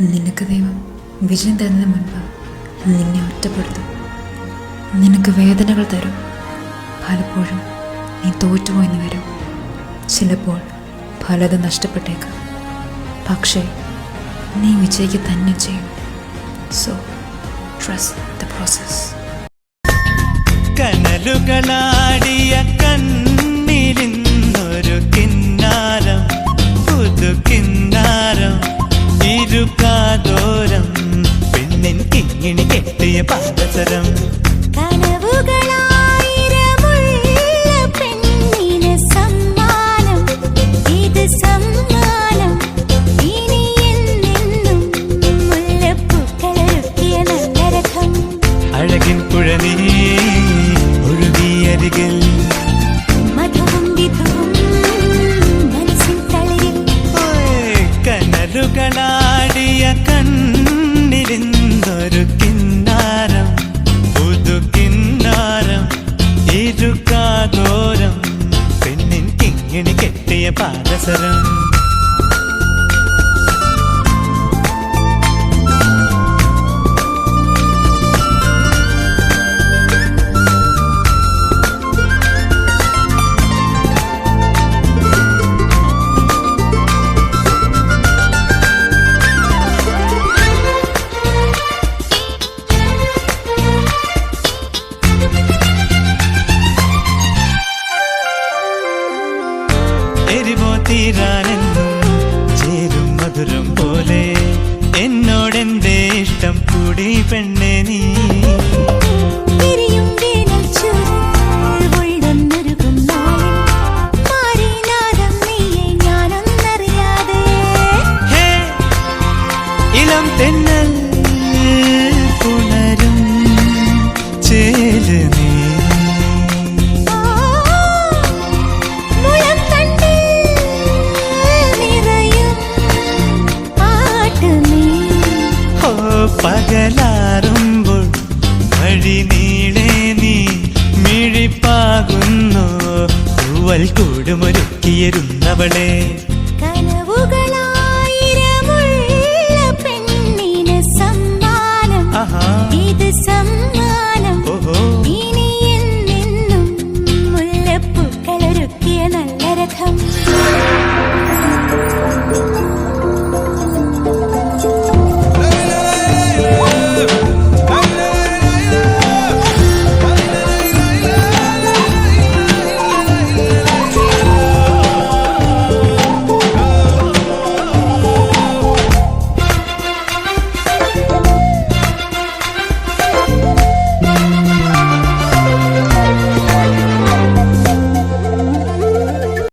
നിനക്ക് ദൈവം വിജയം തരുന്നതിന് മുൻപ് നിന്നെ ഒറ്റപ്പെടുത്തും. നിനക്ക് വേദനകൾ തരും. പലപ്പോഴും നീ തോറ്റുപോയെന്ന് വരും. ചിലപ്പോൾ പലത് നഷ്ടപ്പെട്ടേക്കാം. പക്ഷേ നീ വിജയിക്കുക തന്നെ ചെയ്യും. സോ ട്രസ്റ്റ് ദ പ്രോസസ് കനലുകളാടിയ കണ്ണിലിന്നൊരു രഥം അഴകിൻ പുഴനീ ഒഴുകിയരികിൽ കനലുകളാടിയ keserim. പാദസരം തീരാനെന്നും ചേരും മധുരം പോലെ. എന്നോടെന്റെ ഇഷ്ടം? കൂടി പെണ്ണെ നീ. തെന്നൽ വേനൽ ചൂടിൽ പകലാറുമ്പോൾ വഴി നീളെ നീ മിഴിപ്പാകുന്നു. തൂവൽ കൂടുമൊരുക്കിയിരുന്നവളെ.